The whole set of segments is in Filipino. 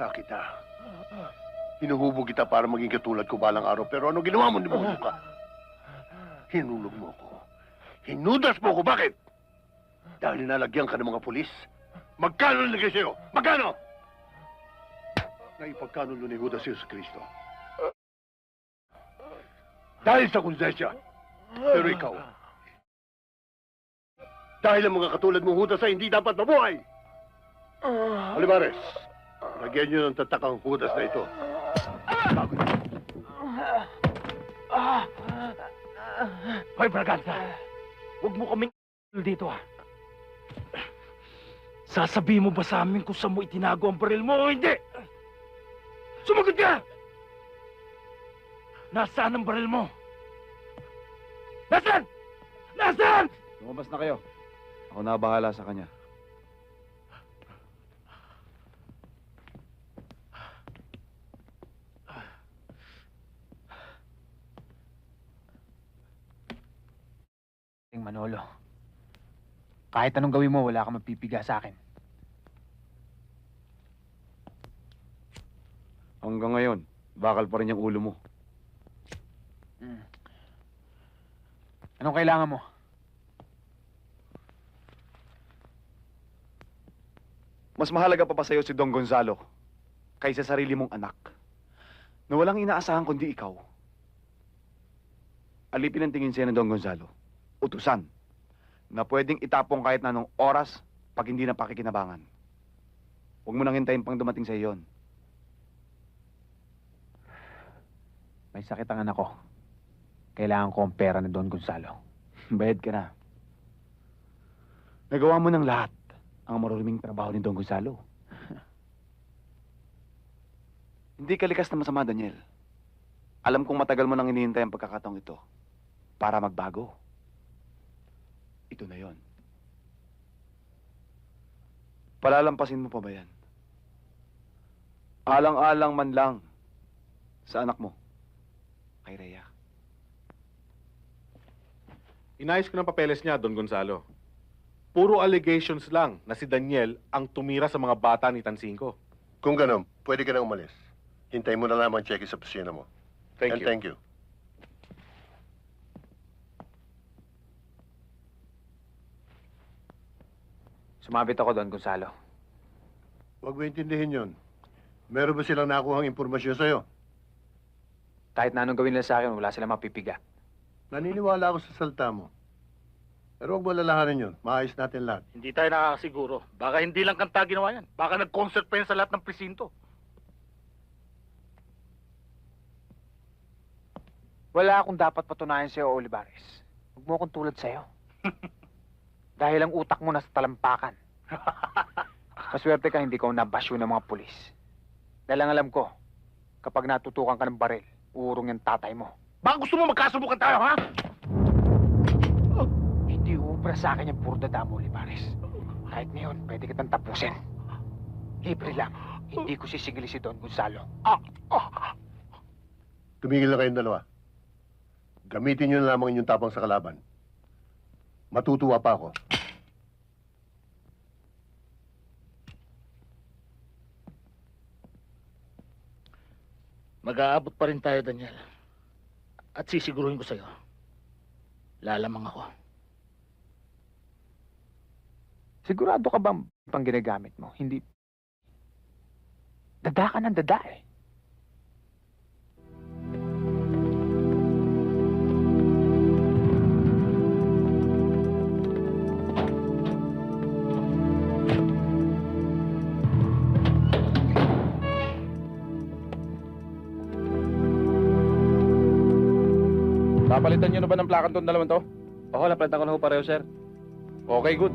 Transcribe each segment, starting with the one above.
Binata kita. Hinuhubog kita para maging katulad ko balang araw. Pero ano ginawa mo? Demonyo ka. Hinulog mo ko. Hinudas mo ko. Bakit? Dahil nalagyan ka ng mga pulis? Magkano nalagay sa'yo? Magkano? Naipagkanulo ni Judas Jesus Cristo. Dahil sa konsensya. Pero ikaw, dahil ang mga katulad mong Judas ay hindi dapat mabuhay. Olivares, lagyan niyo ng tatakang Judas na ito. Bago niyo. Hoy, Braganza! Huwag mo kaming dito, ha? Sasabihin mo ba sa amin kung saan mo itinago ang baril mo o hindi? Sumagot ka! Nasaan ang baril mo? Nasaan? Nasaan? Lumabas na kayo. Ako na bahala sa kanya. Kahit anong gawin mo, wala kang mapipiga sa akin. Hanggang ngayon, bakal pa rin yung ulo mo. Mm. Anong kailangan mo? Mas mahalaga pa ba sa'yo si Don Gonzalo kaysa sarili mong anak na walang inaasahan kundi ikaw? Alipin ang tingin sa'yo ng Don Gonzalo. Utusan na pwedeng itapong kahit na anong oras pag hindi na pakikinabangan. Huwag mo nang hintayin pang dumating sa iyon. May sakit ang anak ko. Kailangan ko ang pera ni Don Gonzalo. Bayad ka na. Nagawa mo ng lahat ang maruruming trabaho ni Don Gonzalo. Hindi ka likas na masama, Daniel. Alam kong matagal mo nang hinihintay ang pagkakataong ito para magbago. Ito na yon. Palalampasin mo pa ba yan? Alang-alang man lang sa anak mo, kay Rhea. Inayos ko ng papeles niya, Don Gonzalo. Puro allegations lang na si Daniel ang tumira sa mga bata ni Tansinko. Kung gano'n, pwede ka na umalis. Hintayin mo na lamang check sa opisina mo. Thank And you. thank you. Sumabit ako, Don Gonzalo. Huwag mo intindihin yun. Meron ba silang nakuhang impormasyon sa'yo? Kahit na anong gawin nila sa akin, wala silang mapipiga. Naniniwala ako sa salta mo. Pero huwag mo lalahanin yun. Maayos natin lahat. Hindi tayo nakakasiguro. Baka hindi lang kanta ginawa yan. Baka nag-concert pa yan sa lahat ng presinto. Wala akong dapat patunayan sa'yo, Olivares. Huwag mo akong tulad sa'yo. Dahil ang utak mo nasa talampakan. Maswerte ka hindi ko nabasyo ng mga pulis. Dahil ang alam ko, kapag natutukan ka ng baril, uurong yung tatay mo. Baka gusto mo magkasubukan tayo, ha? Hindi ubra sa akin yung puro dada mo, Olivares. Kahit ngayon, pwede kitang tapusin. Libre lang. Hindi ko sisigili si Don Gonzalo. Tumigil na kayong dalawa. Gamitin nyo na lamang inyong tapang sa kalaban. Matutuwa pa ako. Mag-aabot pa rin tayo, Daniel. At sisiguruhin ko sa'yo. Lalamang ako. Sigurado ka bang pang ginagamit mo? Hindi... Dada ka ng dada eh. Napalitan niyo na ba ng plakan tong dalawang to? Oo, napalitan ko na ho pareho, sir. Okay, good.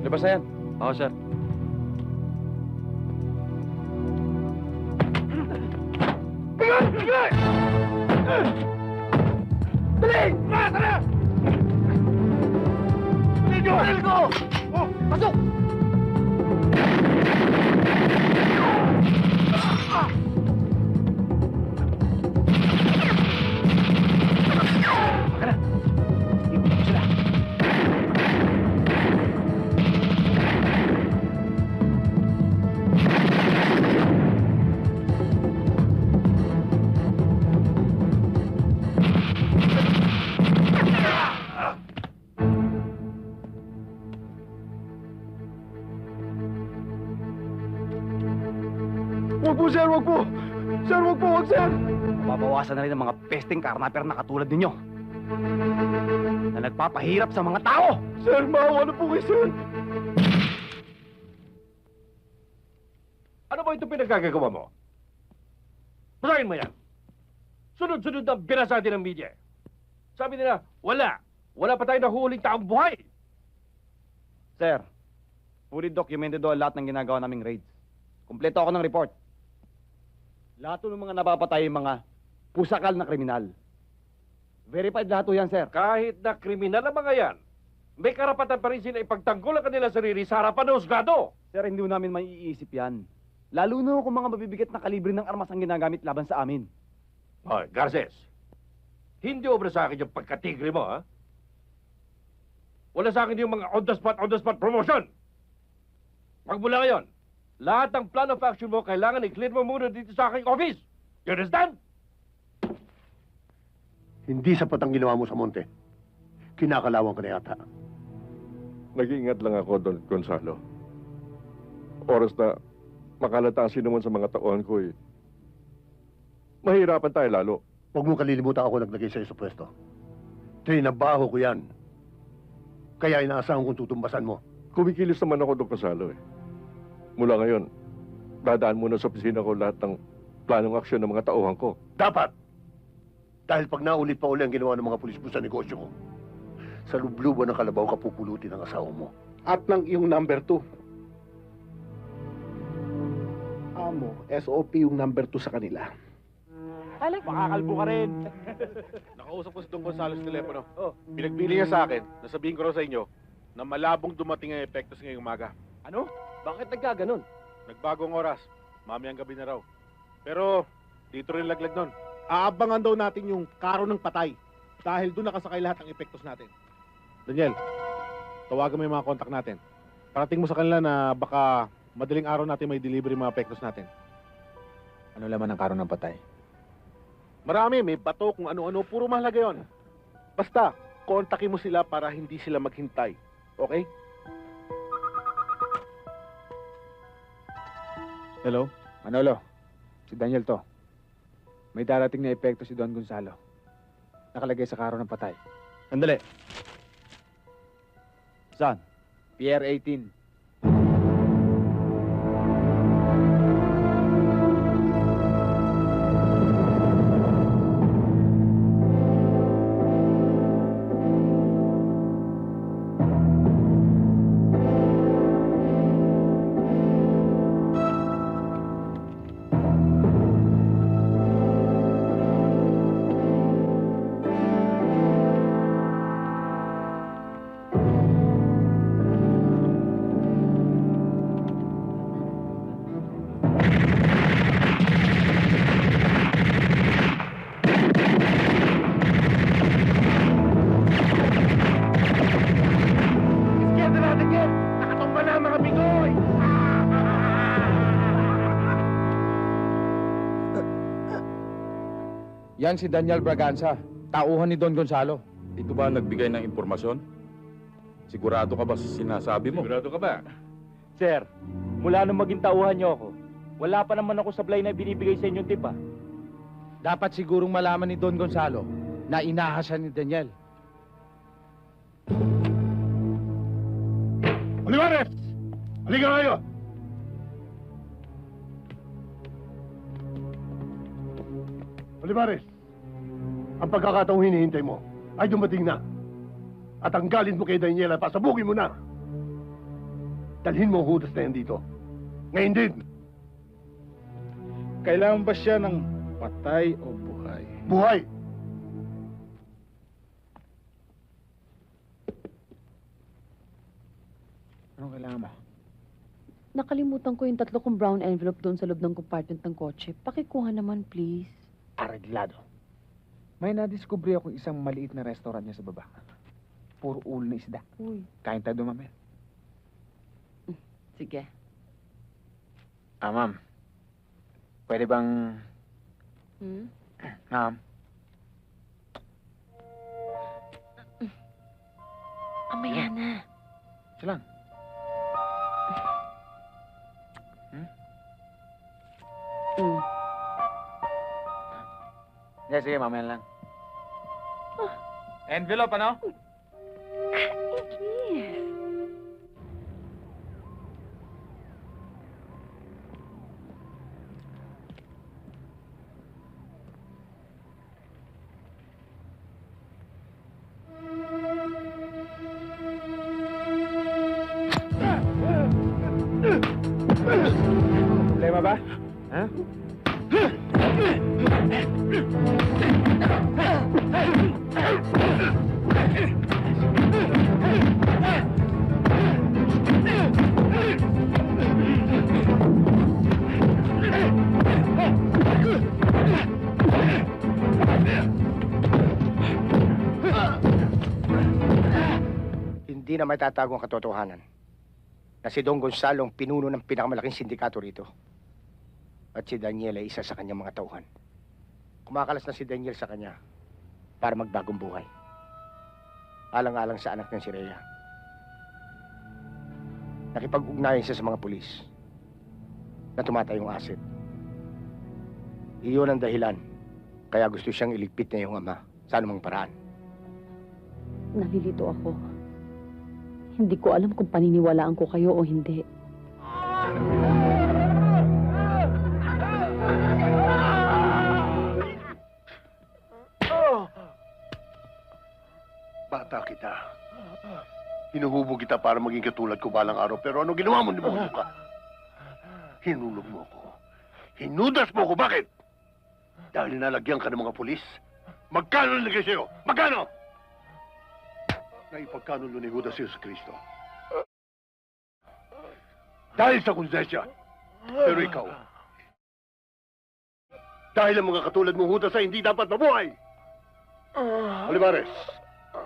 Labas na yan. Oo, sir. Dali! Tara! Tara! Dali ko! Dali ko! Oh, pasok! Baka po, sir, wag po. Sir, wag po, wag, sir. Mababawasan na rin ang mga pesteng karnaper na katulad ninyo. Na nagpapahirap sa mga tao. Sir, maawa na po kayo, sir. Ano ba ito pinagkagagawa mo? Basahin mo yan. Sunod-sunod ang binasa din ng media. Sabi nila, wala. Wala pa tayo nahuhuling taong buhay. Sir, fully documented do lahat ng ginagawa naming raids. Kompleto ako ng report. Lahat ng mga napapatay mga pusakal na kriminal. Verified lahat yan, sir. Kahit na kriminal ang mga yan, may karapatan pa rin sila ipagtanggol ang kanilang sarili sa harapan ng husgado. Sir, hindi ho namin maiisip yan. Lalo na kung mga mabibigat na kalibre ng armas ang ginagamit laban sa amin. Hoy, Garces. Hindi obra sa akin yung pagkatigre mo, ha? Wala sa akin yung mga on-the-spot, on-the-spot promotion. Magmula ngayon, lahat ng plan of action mo kailangan i-clear mo muna dito sa aking office. You understand? Hindi sapat ang ginawa mo sa monte. Kinakalawang ka na yata. Nag-iingat lang ako, Don Gonzalo. Oras na makalata ang sinuman sa mga tauhan ko eh. Mahirapan tayo lalo. Huwag mo kalilimutan ako naglagay sa'yo sa pwesto. Trinabaho ko yan. Kaya inaasahan kong tutumbasan mo. Kumikilos naman ako, Don Gonzalo eh. Mula ngayon, dadaan muna sa opisina ko lahat ng planong aksyon ng mga tauhan ko. Dapat! Dahil pag naulit pa uli ang ginawa ng mga pulis mo sa negosyo ko, sa lubluban ng kalabaw ka pupulutin ang asawa mo. At ng iyong number two. Amo, SOP yung number two sa kanila. Makakalbo ka rin. Nakausap ko si Don Gonzalo sa telepono. Oh. Pinagbili niya sa akin, nasabihin ko raw sa inyo, na malabong dumating ang epektos ngayong umaga. Ano? Bakit nagkaganon? Nagbagong oras, mamayang gabi na raw. Pero, dito rin laglag nun. Aabangan daw natin yung karo ng patay. Dahil doon nakasakay lahat ng epektos natin. Daniel, tawagan mo yung mga kontak natin. Parating mo sa kanila na baka madaling araw natin may delivery mga epektos natin. Ano laman ang karon ng patay? Marami, may bato, kung ano-ano, puro mahalaga yon. Basta, kontakin mo sila para hindi sila maghintay. Okay? Hello? Manolo, si Daniel to. May darating na epekto si Don Gonzalo. Nakalagay sa karon ng patay. Sandali. Saan? Pier 18. Yan si Daniel Braganza, tauhan ni Don Gonzalo. Ito ba ang nagbigay ng impormasyon? Sigurado ka ba sa sinasabi mo? Sigurado ka ba? Sir, mula nung maging tauhan niyo ako, wala pa naman ako sablay na binibigay sa inyong tip, ah. Dapat sigurong malaman ni Don Gonzalo na inahasan ni Daniel. Olivares! Halika kayo! Olivares, ang pagkakataong hinihintay mo ay dumating na. At ang galit mo kay Daniela, pasabugin mo na. Dalhin mo ang hudas na yan dito. Ngayon din, Kailangan ba siya ng patay o buhay? buhay. Anong kailangan mo? Nakalimutan ko yung tatlo kong brown envelope doon sa loob ng compartment ng kotse. Pakikuha naman, please. Areglado. May nadiskubre akong isang maliit na restaurant niya sa baba. Puro ulo na isda. Uy. Kain tayo dumamel. Sige. Ah, ma'am. Pwede bang... Hmm? Ma'am. Mamaya na. Siya lang. Hmm? Mm. Sige, sige, mamaya lang. Envelope, ano? Problema ba? Na may tatago ang katotohanan na si Don Gonzalo ang pinuno ng pinakamalaking sindikato rito. At si Daniel ay isa sa kanyang mga tauhan. Kumakalas na si Daniel sa kanya para magbagong buhay. Alang-alang sa anak ng si Rhea. Nakipag-ugnayan siya sa mga pulis na tumatayong asset. Iyon ang dahilan kaya gusto siyang iligpit na yung ama sa anumang paraan. Nalilito ako. Hindi ko alam kung paniniwalaan ko kayo o hindi. Bata kita. Hinuhubog kita para maging katulad ko balang araw. Pero ano ginawa mo? Nimuno ka. Hinulog mo ko. Hinudas mo ko. Bakit? Dahil nalagyan ka ng mga pulis? Magkano nilagay sa'yo? Magkano? Naipagkanulo ni Judas Jesus Cristo. Dahil sa konsensya. Pero ikaw, dahil ang mga katulad mong Judas ay hindi dapat mabuhay. Olivares,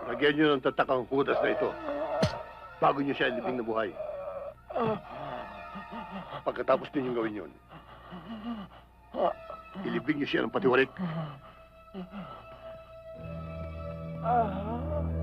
lagyan niyo ng tatakang Judas na ito bago niyo siya ilibing na buhay. Pagkatapos ninyong gawin yun, ilibing niyo siya ng patiwarik. Tina!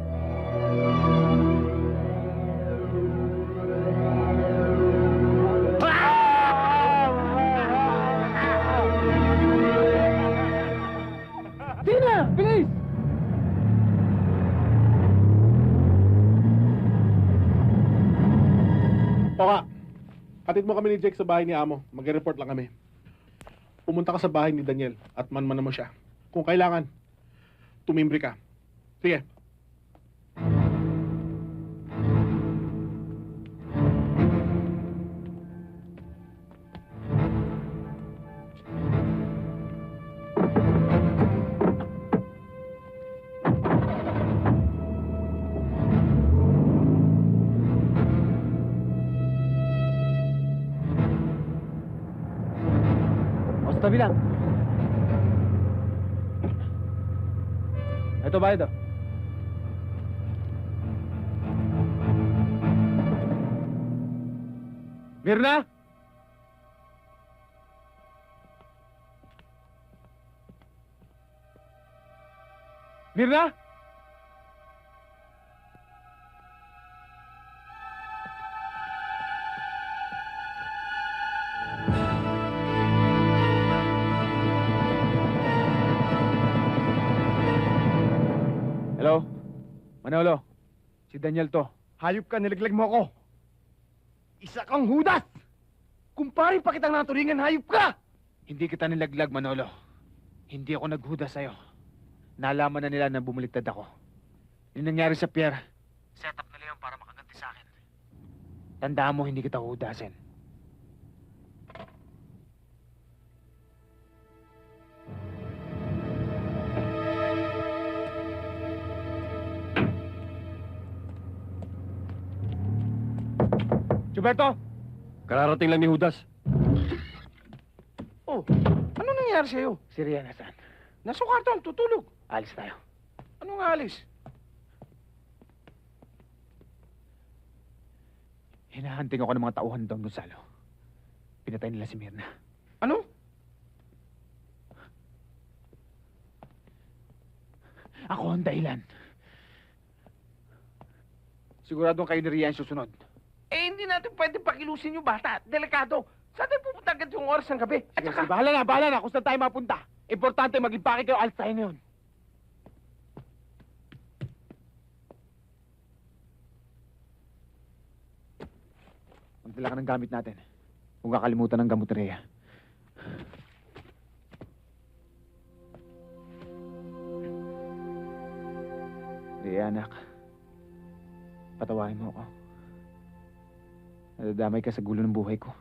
Toka, hatid mo kami ni Jake sa bahay ni Amo. Mag-report lang kami. Pumunta ka sa bahay ni Daniel at manmanan mo siya. Kung kailangan, tumimbre ka. Sige. Lang. Ito ba ito? Mirna? Mirna? Hello? Manolo, si Daniel to. Hayop ka, nilaglag mo ako. Isa kang hudas! Kumpari pa kitang naturingan, hayop ka! Hindi kita nilaglag, Manolo. Hindi ako naghuda sa'yo. Nalaman na nila na bumaliktad ako. Yung nangyari sa Pierre, set up nila yun para makaganti sa akin. Tandaan mo, hindi kita hudasin. Gilberto! Kararating lang ni Judas. Oh, ano nangyari sa'yo? Si Rian nasan? Nasa kwarto, tutulog. Alis tayo. Anong alis? Hinahanting ako ng mga tauhan Don Gonzalo. Pinatay nila si Mirna. Ano? Ako ang dahilan. Siguradong kayo ni Rian susunod. Natin pwede pakilusin yung bata. Delikado. Saan tayo pupunta agad yung oras ng gabi? At Sige, saka, sige, bahala na, bahala na kung saan tayo mapunta. Importante maging pake kayo, alis tayo ngayon. Magdala ka ng gamit natin. Huwag kakalimutan ng gamot, Rhea. Rhea, anak. Patawarin mo ako. Nadadamay ka sa gulo ng buhay ko.